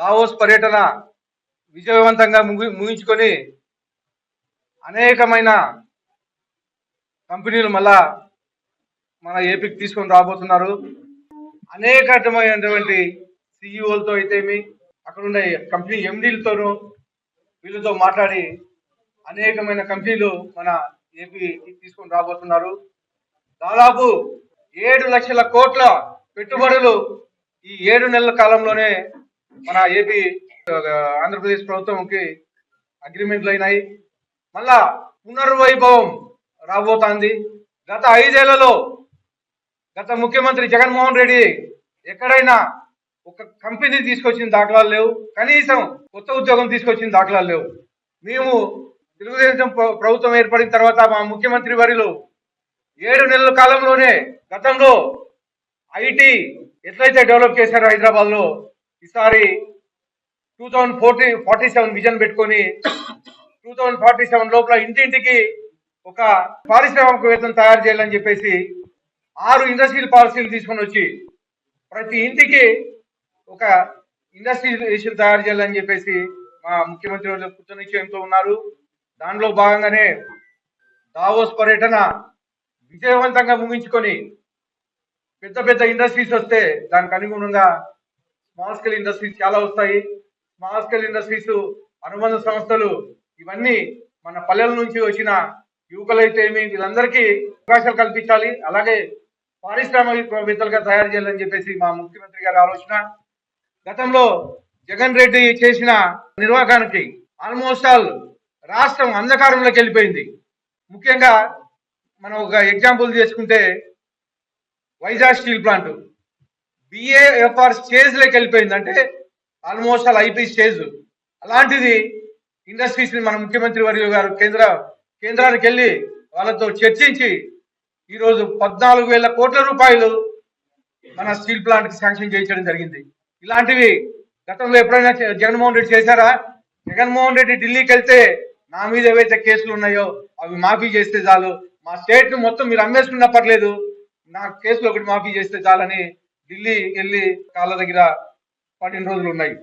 Davos పర్యటన విజయవంతంగా ముగి ముగించుకొని అనేకమైన కంపెనీలు మళ్ళా మన ఏపీకి తీసుకొని రాబోతున్నారు. అనేకమైనటువంటి సిఇఓలతో అయితేమి అక్కడ ఉండే కంపెనీ ఎండీలతోనూ వీళ్ళతో మాట్లాడి అనేకమైన కంపెనీలు మన ఏపీకి తీసుకొని రాబోతున్నారు. దాదాపు ఏడు లక్షల కోట్ల పెట్టుబడులు ఈ ఏడు నెలల కాలంలోనే మన ఏపీ ఆంధ్రప్రదేశ్ ప్రభుత్వంకి అగ్రిమెంట్లు అయినాయి. మళ్ళా పునర్వైభవం రాబోతోంది. గత ఐదేళ్ళలో గత ముఖ్యమంత్రి జగన్మోహన్ రెడ్డి ఎక్కడైనా ఒక కంపెనీ తీసుకొచ్చిన దాఖలాలు లేవు. కనీసం కొత్త ఉద్యోగం తీసుకొచ్చిన దాఖలాలు లేవు. మేము తెలుగుదేశం ప్రభుత్వం ఏర్పడిన తర్వాత మా ముఖ్యమంత్రి వర్యులు ఏడు నెలల కాలంలోనే గతంలో ఐటీ ఎట్లయితే డెవలప్ చేశారో హైదరాబాద్లో ఈసారి two thousand forty forty seven vision పెట్టుకొని టూ థౌజండ్ ఫార్టీ సెవెన్ లోపల ఇంటింటికి ఒక పారిశ్రామికవేత్తను తయారు చేయాలని చెప్పేసి ఆరు ఇండస్ట్రియల్ పాలసీలు తీసుకొని వచ్చి ప్రతి ఇంటికి ఒక ఇండస్ట్రియల్ తయారు చేయాలని చెప్పేసి మా ముఖ్యమంత్రి వాళ్ళు కృత నిశ్చయంతో ఉన్నారు. దానిలో భాగంగానే దావోస్ పర్యటన విజయవంతంగా ముగించుకొని పెద్ద పెద్ద ఇండస్ట్రీస్ వస్తే దానికి అనుగుణంగా స్మాల్ స్కేల్ ఇండస్ట్రీస్ చాలా వస్తాయి. స్మాల్ స్కేల్ ఇండస్ట్రీస్ అనుబంధ సంస్థలు ఇవన్నీ మన పల్లెల నుంచి వచ్చిన యువకులైతే ఏమి వీళ్ళందరికీ అవకాశాలు కల్పించాలి. అలాగే పారిశ్రామికవేత్తలుగా తయారు చేయాలని చెప్పేసి మా ముఖ్యమంత్రి గారి ఆలోచన. గతంలో జగన్ రెడ్డి చేసిన నిర్వాహకానికి ఆల్మోస్ట్ ఆల్ రాష్ట్రం అంధకారంలోకి వెళ్ళిపోయింది. ముఖ్యంగా మనం ఒక ఎగ్జాంపుల్ చేసుకుంటే వైజాగ్ స్టీల్ ప్లాంట్. బిఏఎఫ్ఆర్ స్టేజ్లోకి వెళ్ళిపోయింది అంటే ఆల్మోస్ట్ అలా ఐపీ స్టేజ్ అలాంటిది ఇండస్ట్రీస్ని మన ముఖ్యమంత్రి వర్యులు గారు కేంద్ర కేంద్రానికి వెళ్ళి వాళ్ళతో చర్చించి ఈరోజు పద్నాలుగు వేల కోట్ల రూపాయలు మన స్టీల్ ప్లాంట్కి శాంక్షన్ చేయించడం జరిగింది. ఇలాంటివి గతంలో ఎప్పుడైనా జగన్మోహన్ రెడ్డి చేశారా? జగన్మోహన్ రెడ్డి ఢిల్లీకి వెళ్తే నా మీద ఏవైతే కేసులు ఉన్నాయో అవి మాఫీ చేస్తే చాలు. మా స్టేట్ను మొత్తం మీరు అమ్మేసుకున్నా పర్లేదు. నా కేసులు ఒకటి మాఫీ చేస్తే చాలని ఢిల్లీ వెళ్ళి కాళ్ళ దగ్గర పదిహేను రోజులు ఉన్నాయి.